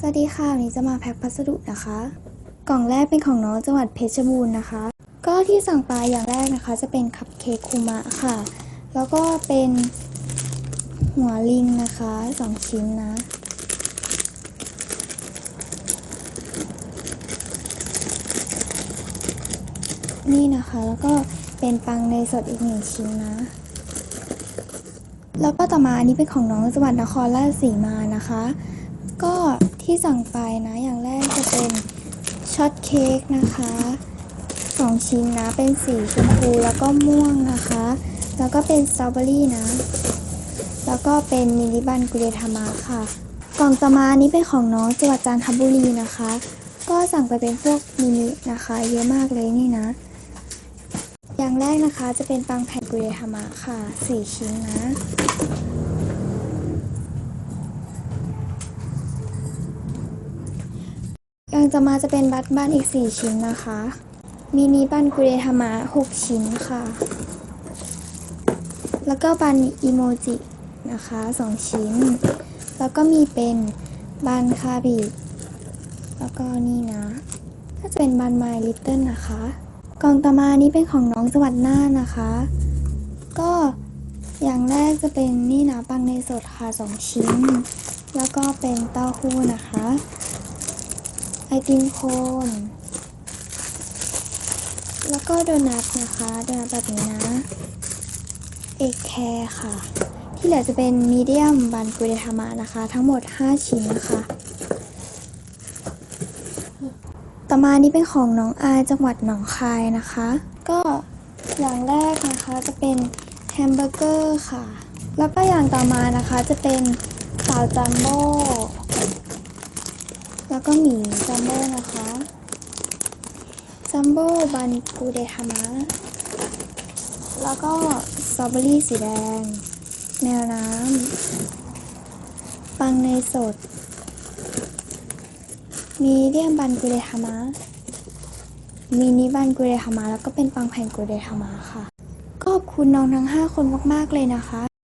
สวัสดีค่ะวันนี้จะมาแพ็คพัสดุนะคะ กล่องแรกเป็นของน้องจังหวัดเพชรบูรณ์นะคะ ก็ที่สั่งไปอย่างแรกนะคะ จะเป็นคัพเค้กคูมะค่ะ แล้วก็เป็นหัวลิงนะคะสองชิ้นนะ นี่นะคะแล้วก็เป็นปังในสดอีกหนึ่งชิ้นนะ แล้วก็ต่อมาอันนี้เป็นของน้องจังหวัดนครราชสีมานะคะ ก็ที่สั่งไปนะ อย่างแรกจะเป็นช็อตเค้กนะคะสองชิ้นนะ เป็นสีชมพูแล้วก็ม่วงนะคะ แล้วก็เป็นสตรอเบอรี่นะ แล้วก็เป็นมินิบันกุเรทามะค่ะ กล่องต่อมานี้เป็นของน้องจังหวัดจันทบุรีนะคะ ก็สั่งไปเป็นพวกมินินะคะ เยอะมากเลยนี่นะ อย่างแรกนะคะจะเป็นปังแผ่นกุเรทามะค่ะสี่ชิ้นนะ ยังจะมาจะเป็นบัตบ้านอีก 4 ชิ้นนะคะ มินิบันกุเรทามะ 6 ชิ้นค่ะ แล้วก็บันอีโมจินะคะ 2 ชิ้น แล้วก็มีเป็นบันคาบิแล้วก็นี่นะ ก็จะเป็นบันไมลิตเติ้ลนะคะ กล่องต่อมานี้เป็นของน้องจังหวัดน่านนะคะ ก็อย่างแรกจะเป็นนี่นะปังในสดค่ะ 2 ชิ้น แล้วก็เป็นเต้าหู้นะคะ ไอติมโคนแล้วก็โดนัทนะคะ โดนัทแบบนี้นะเอกแคร์ค่ะ ที่เหลือจะเป็นมีเดียมบันกุเรทามะนะคะ ทั้งหมด 5 ชิ้นนะคะ ต่อมานี้เป็นของน้องอายจังหวัดหนองคายนะคะ ก็อย่างแรกนะคะจะเป็นแฮมเบอร์เกอร์ค่ะ แล้วก็อย่างต่อมานะคะจะเป็นสาวจัมโบ้ แล้วก็หมีจัมโบ้นะคะจัมโบ้บันกูเดทามะแล้วก็สตรอเบอรี่สีแดงแนวน้ำ ปังเนสด มีเดียมบันกูเดทามะมินิบันกูเดทามะแล้วก็เป็นปังแผ่นกูเดทามะค่ะ ก็ขอบคุณน้องทั้ง 5 คนมาก ๆ เลยนะคะ